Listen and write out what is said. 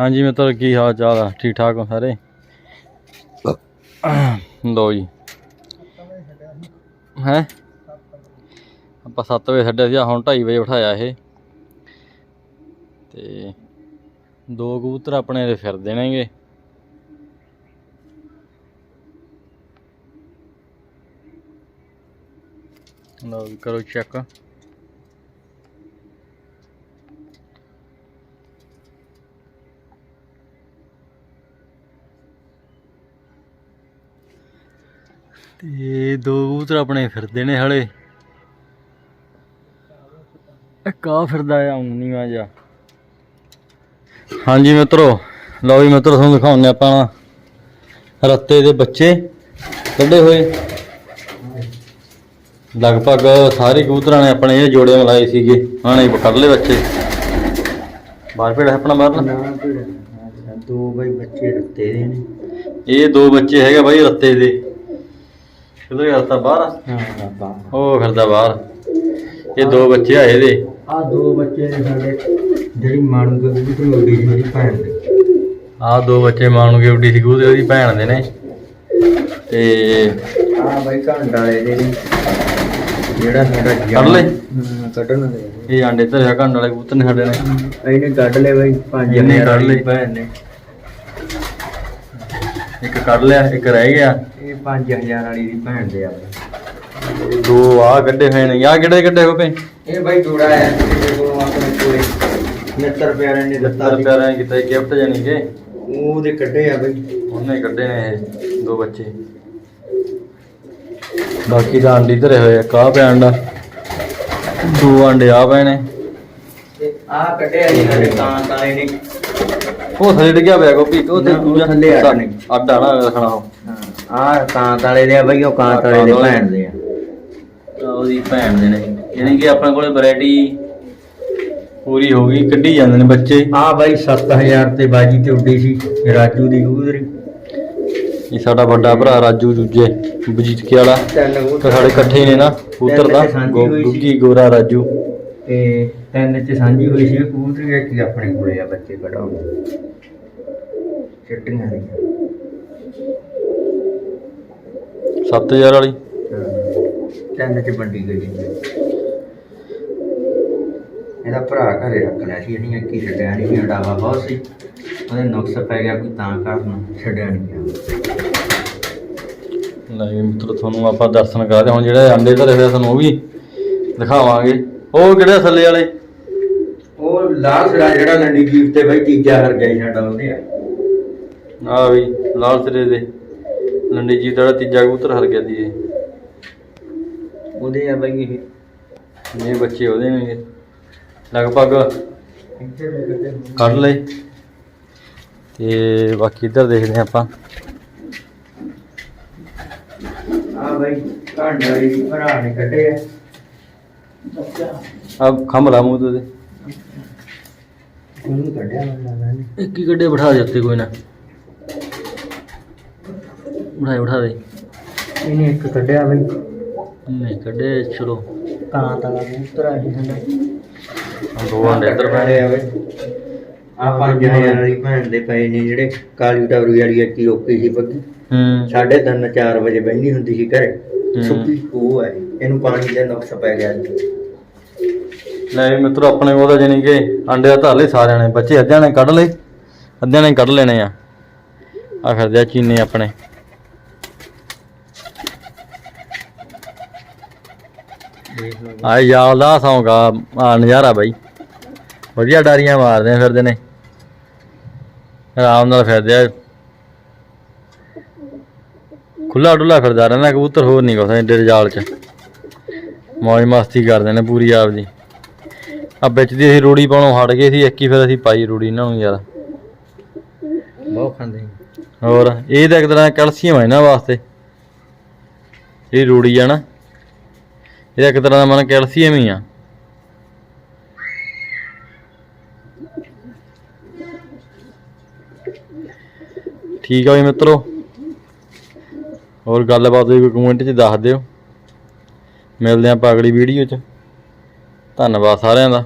ਹਾਂਜੀ ਮਿੱਤਰ, ਕੀ ਹਾਲ ਚਾਲ ਆ? ਠੀਕ ਠਾਕ ਹੋ ਸਾਰੇ? ਲੋ ਜੀ। ਹੈ? ਆਪਾਂ 7 ਵਜੇ ਛੱਡਿਆ ਸੀ ਹੁਣ 2:30 ਵਜੇ ਉਠਾਇਆ ਇਹ। ਤੇ ਦੋ ਕਬੂਤਰ ਆਪਣੇ ਦੇ ਫਿਰਦੇ ਨੇਗੇ ਲਓ ਜੀ, ਕਰੋ ਚੈੱਕ ਤੇ ਦੋ ਕਬੂਤਰ ਆਪਣੇ ਫਿਰਦੇ ਨੇ ਹਲੇ। ਇੱਕ ਆ ਫਿਰਦਾ ਆ ਨੀਵਾ ਜਾ। ਹਾਂਜੀ ਮਿੱਤਰੋ ਲਓ ਜੀ ਮਿੱਤਰੋ ਤੁਹਾਨੂੰ ਦਿਖਾਉਂਦੇ ਆਪਾਂ ਰੱਤੇ ਦੇ ਬੱਚੇ ਕੱਢੇ ਹੋਏ। ਲਗਭਗ ਸਾਰੇ ਕਬੂਤਰਾਂ ਨੇ ਆਪਣੇ ਇਹ ਜੋੜੇ ਮਲਾਏ ਸੀਗੇ ਨੇ ਕੱਢ ਲਏ ਬੱਚੇ। ਬਾਹਰ ਭੇੜਾ ਆਪਣਾ ਬਾਹਰ ਨਾ ਦੋ ਬਈ ਬੱਚੇ ਰੱਤੇ ਦੇ ਨੇ। ਇਹ ਦੋ ਬੱਚੇ ਹੈਗੇ ਬਾਈ ਰੱਤੇ ਦੇ। ਕਿਧਰ ਰੱਤਾ ਬਾਹਰ ਆ? ਉਹ ਫਿਰਦਾ ਬਾਹਰ ਇਹ ਦੋ ਬੱਚੇ ਆ ਇਹਦੇ ਆ ਦੋ ਬੱਚੇ ਨੇ ਸਾਡੇ ਜਿਹੜੀ ਮਾਣੂ ਦੇ ਵੀ ਵੱਡੀ ਮੇਰੀ ਭੈਣ ਦੇ ਆਹ ਦੋ ਬੱਚੇ ਮਾਣੂਗੇ ਉੱਡੀ ਸੀ ਕਬੂਤਰ ਉਹਦੀ ਭੈਣ ਦੇ ਨੇ ਤੇ ਆ ਬਈ ਘੰਟ ਵਾਲੇ ਦੇ ਨੇ ਜਿਹੜਾ ਸਾਡਾ ਕੱਢ? ਹਾਂ ਕੱਢਣ ਨੇ। ਇਹ ਆਂਡੇ ਧਰਿਆ ਘੰਡ ਵਾਲੇ ਕਬੂਤਰ ਨੇ ਸਾਡੇ ਨੇ ਇਹਨੇ ਕੱਢ ਲਏ ਬਈ ਪੰਜ ਇਹਨੇ ਕੱਢ ਲਏ। ਭੈਣ ਨੇ ਇੱਕ ਕੱਢ ਲਿਆ ਇੱਕ ਰਹਿ ਗਿਆ। ਇਹ 5000 ਵਾਲੀ ਦੀ ਭੈਣ ਦੇ ਆ। ਬਈ। ਦੋ ਆ ਕੱਢੇ ਹੋਏ ਨੇ। ਆ ਕਿਹੜੇ ਕੱਢੇ ਹੋ ਪਏ ਇਹ ਬਈ ਜੋੜਾ ਹੈ ਜਿਹਦੇ ਕੋਲੋਂ ਆਪਣੇ ਕੋਲੇ। 70 ਪਿਆਰੇ ਨੇ ਦਿੱਤਾ ਸੀ। ਪਿਆਰਿਆਂ ਕਿਤੇ ਗਿਫਟ ਜਾਨੀ ਕਿ? ਉਹਦੇ ਕੱਢੇ ਆ ਬਈ। ਉਹਨੇ ਕੱਢੇ ਨੇ ਇਹ ਦੋ ਬੱਚੇ। ਬਾਕੀ ਤਾਂ ਆਂਡੀ ਧਰੇ ਹੋਏ ਆ ਕਾਹ ਅੰਡਾ ਦੋ ਆਂਡੇ ਆ ਪਏ ਨੇ। ਤੇ ਆ ਕੱਢਿਆ ਜੀ ਸਾਡੇ ਤਾਂ ਤਾਂ ਇਹਨੇ ਉਹ ਥੱਲੇ ਡਿੱਗਿਆ ਪਿਆ ਗੋਪੀ ਉਹ ਤੇ ਨਾ, ਉਹ ਦੂਜਾ ਥੱਲੇ ਆ ਜਾਣੇ। ਅੱਡਾ ਨਾ ਰੱਖਣਾ ਉਹ। ਆ ਕਾਂਤ ਵਾਲੇ ਦੇ ਆ ਬਈ ਉਹ ਕਾਂਤ ਵਾਲੇ ਦੇ ਭੈਣ ਦੇ ਆ। ਆਹ ਉਹਦੀ ਭੈਣ ਦੇ ਨੇ। ਯਾਨੀ ਕਿ ਆਪਣੇ ਕੋਲੇ ਵੈਰਾਈਟੀ ਪੂਰੀ ਹੋ ਗਈ ਕੱਢੀ ਜਾਂਦੇ ਨੇ ਬੱਚੇ। ਆ ਬਾਈ 7000 ਤੇ ਬਾਜੀ ਤੇ ਉੱਡੀ ਸੀ ਰਾਜੂ ਦੀ ਕਬੂਤਰੀ। ਇਹ ਸਾਡਾ ਵੱਡਾ ਭਰਾ ਰਾਜੂ ਜੂਜੇ ਬਜੀਤ ਕੇ ਵਾਲਾ। ਤਿੰਨ ਤੇ ਸਾਡੇ ਇਕੱਠੇ ਹੀ ਨੇ ਨਾ ਕਬੂਤਰ ਦਾ ਗੋ-। ਗੁੱਗੀ ਗੋਰਾ ਰਾਜੂ। ਤੇ ਤਿੰਨ ਚ ਸਾਂਝੀ ਹੋਈ ਸੀ ਕਬੂਤਰੀ ਇੱਕ ਹੀ ਆਪਣੇ ਕੋਲੇ ਆ ਬੱਚੇ ਕਢਾਉਣ ਚਿੱਟੀਆਂ ਦੀਆਂ 7000 ਵਾਲੀ। ਤਿੰਨ ਚ ਵੰਡੀ ਗਈ ਸੀ। ਇਹਦਾ ਭਰਾ ਘਰੇ ਰੱਖ ਲਿਆ ਸੀ ਇਹਨੇ ਇੱਕ ਹੀ ਛੱਡਿਆ ਨਹੀਂ ਸੀ ਅਡਾਵਾ ਬਹੁਤ ਸੀ। ਉਹਦੇ ਨੁਕਸ ਪੈ ਗਿਆ ਕੋਈ ਤਾਂ ਕਾਰਨ ਛੱਡਿਆ ਨਹੀਂ ਗਿਆ। ਵੀ ਮਿੱਤਰੋ ਤੁਹਾਨੂੰ ਆਪਾਂ ਦਰਸ਼ਨ ਕਰਾਦੇ ਹੁਣ ਜਿਹੜੇ ਅੰਡੇ ਧਰੇ ਹੋਏ ਆ ਤੁਹਾਨੂੰ ਉਹ ਵੀ ਦਿਖਾਵਾਂਗੇ। ਉਹ ਕਿਹੜੇ ਆ ਥੱਲੇ ਵਾਲੇ? ਉਹ ਲਾਲ ਸਿਰਾ ਜਿਹੜਾ ਲੰਡੀ ਜੀਪ ਤੇ ਬਈ ਤੀਜਾ ਹਰ ਗਿਆ ਸਾਡਾ ਉਹਦੇ ਆ। ਆ ਵੀ ਲਾਲ ਸਿਰੇ ਦੇ। ਲੰਡੀ ਜੀ ਦਾ ਤੀਜਾ ਕਬੂਤਰ ਹਰ ਗਿਆ ਦੀ ਇਹ। ਉਹਦੇ ਆ ਬਈ ਇਹ। ਇਹ ਬੱਚੇ ਉਹਦੇ ਨੇ ਲਗਭਗ ਕੱਢ ਲਏ। ਤੇ ਬਾਕੀ ਇੱਧਰ ਦੇਖਦੇ ਹਾਂ ਆਪਾਂ। ਆ ਬਈ ਵਾਲੀ ਦੀ ਭਰਾ ਨੇ ਕੱਢੇ ਆ ਆ ਖੰਭਲਾ ਮੂੰਹ ਤੇ ਉਹਦੇ। ਉਹਨੂੰ ਕੱਢਿਆ ਮੈਨੂੰ ਲੱਗਦਾ ਨੇ ਇੱਕ ਹੀ ਗੱਡੇ ਬਿਠਾ ਦੇ ਉੱਤੇ ਕੋਈ ਨਾ। ਬਿਠਾ ਬਿਠਾ ਦੇ। ਇਹਨੇ ਇੱਕ ਕੱਢਿਆ ਬਈ। ਨਹੀਂ ਕੱਢੇ ਚਲੋ। ਕਾਂ ਤਾਂ ਕਬੂਤਰ ਆ ਜੀ ਸਾਡਾ ਆਹ ਦੋ ਅੰਡੇ ਇੱਧਰ ਪੈਣੇ ਆ ਬਈ ਆ। 5000 ਵਾਲੀ ਭੈਣ ਦੇ ਪਏ ਨੇ ਜਿਹੜੇ ਕਾਲੀ ਟਵਰੀ ਵਾਲੀ ਅੱਟੀ ਰੋਕੀ ਸੀ ਬੱਗੀ ਹੂੰ। ਸਾਢੇ ਤਿੰਨ 4 ਵਜੇ ਬੈਠੀ ਹੁੰਦੀ ਸੀ ਘਰੇ। ਸੁੱਕੀ ਉਹ ਹੈ ਇਹਨੂੰ ਪਾਣੀ ਦਾ ਨੁਕਸ ਪੈ ਗਿਆ ਜੀ। ਲੈ ਵੀ ਮਿੱਤਰੋ ਆਪਣੇ ਕੋਲ ਤਾਂ ਜਾਨੀ ਕਿ ਅੰਡੇ ਧਰ ਲਏ ਸਾਰਿਆਂ ਨੇ ਬੱਚੇ ਅੱਧਿਆਂ ਨੇ ਕੱਢ ਲਏ ਅੱਧਿਆਂ ਨੇ ਕੱਢ ਲੈਣੇ ਆ। ਆ ਫਿਰਦੇ ਆ ਚੀਨੇ ਆਪਣੇ। ਆ ਯਾਲ ਦਾ ਸੌਂਗਾ ਆ ਨਜ਼ਾਰਾ ਬਾਈ। ਵਧੀਆ ਡਾਰੀਆਂ ਮਾਰਦੇ ਫਿਰਦੇ ਨੇ। ਆਰਾਮ ਨਾਲ ਫਿਰਦੇ ਆ। ਖੁੱਲਾ ਡੁੱਲਾ ਫਿਰਦਾ ਰਹਿੰਦਾ ਕਬੂਤਰ ਹੋਰ ਨਹੀਂ ਕੁਛ ਏਡੇ ਜਾਲ ਚ। ਮौज ਮਸਤੀ ਕਰਦੇ ਨੇ ਪੂਰੀ ਆਪ ਦੀ। ਆ ਵਿੱਚ ਦੀ ਅਸੀਂ ਰੂੜੀ ਪਾਉਣੋਂ ਹਟ ਗਏ ਸੀ ਇੱਕ ਹੀ ਫਿਰ ਅਸੀਂ ਪਾਈ ਰੂੜੀ ਇਹਨਾਂ ਨੂੰ ਯਾਰ। ਬਹੁਤ ਖਾਂਦੇ। ਹੋਰ ਇਹ ਤਾਂ ਇੱਕ ਤਰ੍ਹਾਂ ਕੈਲਸ਼ੀਅਮ ਹੈ ਇਹਨਾਂ ਵਾਸਤੇ। ਇਹ ਰੂੜੀ ਆ ਨਾ। ਇਹ ਇੱਕ ਤਰ੍ਹਾਂ ਦਾ ਮਨ ਕੈਲਸ਼ੀਅਮ ਹੀ ਆ। ਠੀਕ ਆ ਵੀ ਮਿੱਤਰੋ। ਹੋਰ ਗੱਲਬਾਤ ਹੋਈ ਕੋਈ ਕਮੈਂਟ 'ਚ ਦੱਸ ਦਿਓ। ਮਿਲਦੇ ਆਪਾਂ ਅਗਲੀ ਵੀਡੀਓ 'ਚ। ਧੰਨਵਾਦ ਸਾਰਿਆਂ ਦਾ।